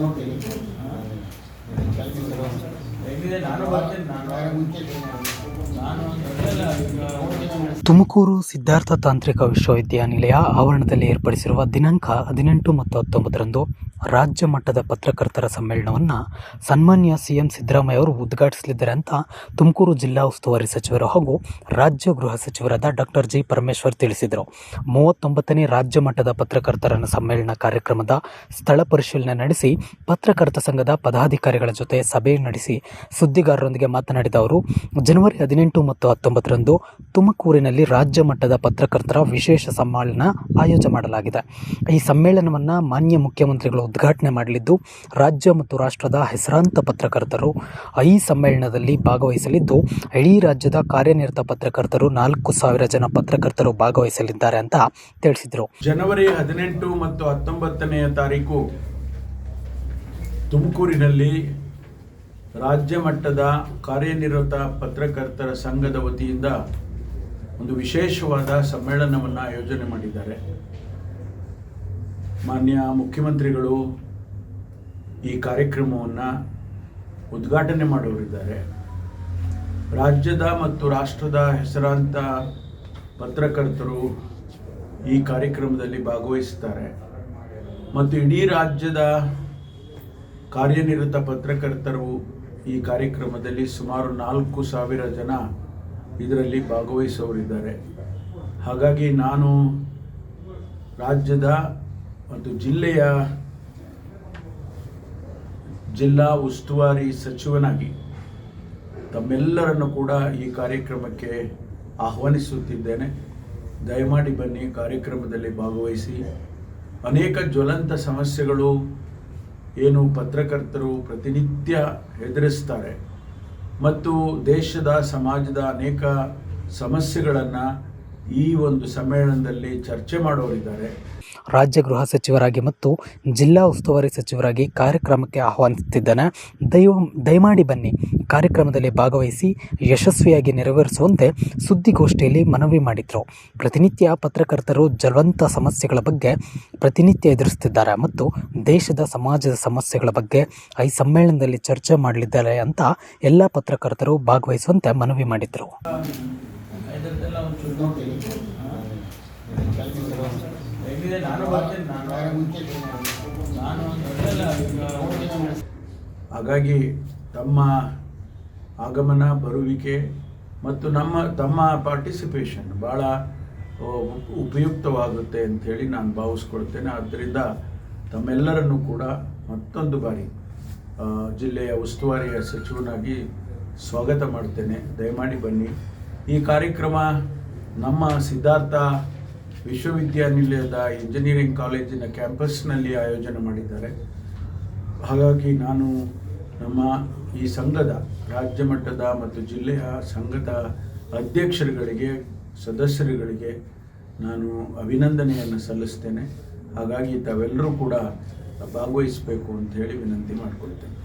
ನೋಡ್ತೀನಿ. ನಾನು ಬರ್ತೀನಿ ನಾನು. ಮುಂಚೆ ನಾನು ತುಮಕೂರು ಸಿದ್ಧಾರ್ಥ ತಾಂತ್ರಿಕ ವಿಶ್ವವಿದ್ಯಾನಿಲಯ ಆವರಣದಲ್ಲಿ ಏರ್ಪಡಿಸಿರುವ ದಿನಾಂಕ ಹದಿನೆಂಟು ಮತ್ತು ಹತ್ತೊಂಬತ್ತರಂದು ರಾಜ್ಯ ಮಟ್ಟದ ಪತ್ರಕರ್ತರ ಸಮ್ಮೇಳನವನ್ನು ಸನ್ಮಾನ್ಯ ಸಿ ಎಂ ಸಿದ್ದರಾಮಯ್ಯ ಅವರು ಉದ್ಘಾಟಿಸಲಿದ್ದಾರೆ ಅಂತ ತುಮಕೂರು ಜಿಲ್ಲಾ ಉಸ್ತುವಾರಿ ಸಚಿವರು ಹಾಗೂ ರಾಜ್ಯ ಗೃಹ ಸಚಿವರಾದ ಡಾಕ್ಟರ್ ಜಿ ಪರಮೇಶ್ವರ್ ತಿಳಿಸಿದರು. ಮೂವತ್ತೊಂಬತ್ತನೇ ರಾಜ್ಯ ಮಟ್ಟದ ಪತ್ರಕರ್ತರ ಸಮ್ಮೇಳನ ಕಾರ್ಯಕ್ರಮದ ಸ್ಥಳ ಪರಿಶೀಲನೆ ನಡೆಸಿ ಪತ್ರಕರ್ತ ಸಂಘದ ಪದಾಧಿಕಾರಿಗಳ ಜೊತೆ ಸಭೆ ನಡೆಸಿ ಸುದ್ದಿಗಾರರೊಂದಿಗೆ ಮಾತನಾಡಿದ ಅವರು, ಜನವರಿ ಹದಿನೆಂಟು ಮತ್ತು ಹತ್ತೊಂಬತ್ತರಂದು ತುಮಕೂರಿನಲ್ಲಿ ರಾಜ್ಯ ಮಟ್ಟದ ಪತ್ರಕರ್ತರ ವಿಶೇಷ ಸಮ್ಮೇಳನ ಆಯೋಜನೆ ಮಾಡಲಾಗಿದೆ. ಈ ಸಮ್ಮೇಳನವನ್ನು ಮಾನ್ಯ ಮುಖ್ಯಮಂತ್ರಿಗಳು ಉದ್ಘಾಟನೆ ಮಾಡಲಿದ್ದು, ರಾಜ್ಯ ಮತ್ತು ರಾಷ್ಟ್ರದ ಹೆಸರಾಂತ ಪತ್ರಕರ್ತರು ಈ ಸಮ್ಮೇಳನದಲ್ಲಿ ಭಾಗವಹಿಸಲಿದ್ದು, ಇಡೀ ರಾಜ್ಯದ ಕಾರ್ಯನಿರತ ಪತ್ರಕರ್ತರು ನಾಲ್ಕು ಸಾವಿರ ಜನ ಪತ್ರಕರ್ತರು ಭಾಗವಹಿಸಲಿದ್ದಾರೆ ಅಂತ ತಿಳಿಸಿದರು. ಜನವರಿ ಹದಿನೆಂಟು ಮತ್ತು ಹತ್ತೊಂಬತ್ತನೆಯ ತಾರೀಕು ತುಮಕೂರಿನಲ್ಲಿ ರಾಜ್ಯ ಮಟ್ಟದ ಕಾರ್ಯನಿರತ ಪತ್ರಕರ್ತರ ಸಂಘದ ವತಿಯಿಂದ ಒಂದು ವಿಶೇಷವಾದ ಸಮ್ಮೇಳನವನ್ನು ಆಯೋಜನೆ ಮಾಡಿದ್ದಾರೆ. ಮಾನ್ಯ ಮುಖ್ಯಮಂತ್ರಿಗಳು ಈ ಕಾರ್ಯಕ್ರಮವನ್ನು ಉದ್ಘಾಟನೆ ಮಾಡೋರಿದ್ದಾರೆ. ರಾಜ್ಯದ ಮತ್ತು ರಾಷ್ಟ್ರದ ಹೆಸರಾಂತ ಪತ್ರಕರ್ತರು ಈ ಕಾರ್ಯಕ್ರಮದಲ್ಲಿ ಭಾಗವಹಿಸುತ್ತಾರೆ ಮತ್ತು ಇಡೀ ರಾಜ್ಯದ ಕಾರ್ಯನಿರತ ಪತ್ರಕರ್ತರು ಈ ಕಾರ್ಯಕ್ರಮದಲ್ಲಿ ಸುಮಾರು ನಾಲ್ಕು ಸಾವಿರ ಜನ ಇದರಲ್ಲಿ ಭಾಗವಹಿಸೋರಿದ್ದಾರೆ ಹಾಗಾಗಿ ನಾನು ರಾಜ್ಯದ ಮತ್ತು ಜಿಲ್ಲೆಯ ಜಿಲ್ಲಾ ಉಸ್ತುವಾರಿ ಸಚಿವನಾಗಿ ತಮ್ಮೆಲ್ಲರನ್ನು ಕೂಡ ಈ ಕಾರ್ಯಕ್ರಮಕ್ಕೆ ಆಹ್ವಾನಿಸುತ್ತಿದ್ದೇನೆ. ದಯಮಾಡಿ ಬನ್ನಿ, ಕಾರ್ಯಕ್ರಮದಲ್ಲಿ ಭಾಗವಹಿಸಿ. ಅನೇಕ ಜ್ವಲಂತ ಸಮಸ್ಯೆಗಳು ಏನು ಪತ್ರಕರ್ತರು ಪ್ರತಿನಿತ್ಯ ಎದುರಿಸ್ತಾರೆ. ಮತ್ತು ದೇಶದ ಸಮಾಜದ ಅನೇಕ ಸಮಸ್ಯೆಗಳನ್ನು ಈ ಒಂದು ಸಮ್ಮೇಳನದಲ್ಲಿ ಚರ್ಚೆ ಮಾಡುವರಿದ್ದಾರೆ ರಾಜ್ಯ ಗೃಹ ಸಚಿವರಾಗಿ ಮತ್ತು ಜಿಲ್ಲಾ ಉಸ್ತುವಾರಿ ಸಚಿವರಾಗಿ ಕಾರ್ಯಕ್ರಮಕ್ಕೆ ಆಹ್ವಾನಿಸುತ್ತಿದ್ದಾನೆ. ದಯ ದಯಮಾಡಿ ಬನ್ನಿ. ಕಾರ್ಯಕ್ರಮದಲ್ಲಿ ಭಾಗವಹಿಸಿ ಯಶಸ್ವಿಯಾಗಿ ನೆರವೇರಿಸುವಂತೆ ಸುದ್ದಿಗೋಷ್ಠಿಯಲ್ಲಿ ಮನವಿ ಮಾಡಿದರು. ಪ್ರತಿನಿತ್ಯ ಪತ್ರಕರ್ತರು ಜಲವಂತ ಸಮಸ್ಯೆಗಳ ಬಗ್ಗೆ ಪ್ರತಿನಿತ್ಯ ಎದುರಿಸುತ್ತಿದ್ದಾರೆ ಮತ್ತು ದೇಶದ ಸಮಾಜದ ಸಮಸ್ಯೆಗಳ ಬಗ್ಗೆ ಈ ಸಮ್ಮೇಳನದಲ್ಲಿ ಚರ್ಚೆ ಮಾಡಲಿದ್ದಾರೆ ಅಂತ ಎಲ್ಲ ಪತ್ರಕರ್ತರು ಭಾಗವಹಿಸುವಂತೆ ಮನವಿ ಮಾಡಿದರು. ಒಂಚೂರು ನೋಡ್ತೀನಿ. ಹೆಂಗಿದೆ? ನಾನು ಬರ್ತೀನಿ, ನಾನು. ನಾನು ಹಾಗಾಗಿ ತಮ್ಮ ಆಗಮನ, ಬರುವಿಕೆ ಮತ್ತು ನಮ್ಮ, ತಮ್ಮ ಪಾರ್ಟಿಸಿಪೇಷನ್ ಭಾಳ ಉಪಯುಕ್ತವಾಗುತ್ತೆ ಅಂಥೇಳಿ ನಾನು ಭಾವಿಸ್ಕೊಳ್ತೇನೆ. ಆದ್ದರಿಂದ ತಮ್ಮೆಲ್ಲರನ್ನು ಕೂಡ ಮತ್ತೊಂದು ಬಾರಿ ಜಿಲ್ಲೆಯ ಉಸ್ತುವಾರಿಯ ಸಚಿವನಾಗಿ ಸ್ವಾಗತ ಮಾಡ್ತೇನೆ. ದಯಮಾಡಿ ಬನ್ನಿ. ಈ ಕಾರ್ಯಕ್ರಮ ನಮ್ಮ ಸಿದ್ಧಾರ್ಥ ವಿಶ್ವವಿದ್ಯಾನಿಲಯದ ಇಂಜಿನಿಯರಿಂಗ್ ಕಾಲೇಜಿನ ಕ್ಯಾಂಪಸ್ನಲ್ಲಿ ಆಯೋಜನೆ ಮಾಡಿದ್ದಾರೆ. ಹಾಗಾಗಿ ನಾನು ನಮ್ಮ ಈ ಸಂಘದ, ರಾಜ್ಯ ಮಟ್ಟದ ಮತ್ತು ಜಿಲ್ಲೆಯ ಸಂಘದ ಅಧ್ಯಕ್ಷರುಗಳಿಗೆ, ಸದಸ್ಯರುಗಳಿಗೆ ನಾನು ಅಭಿನಂದನೆಯನ್ನು ಸಲ್ಲಿಸ್ತೇನೆ. ಹಾಗಾಗಿ ತಾವೆಲ್ಲರೂ ಕೂಡ ಭಾಗವಹಿಸಬೇಕು ಅಂತ ಹೇಳಿ ವಿನಂತಿ ಮಾಡಿಕೊಳ್ತೇನೆ.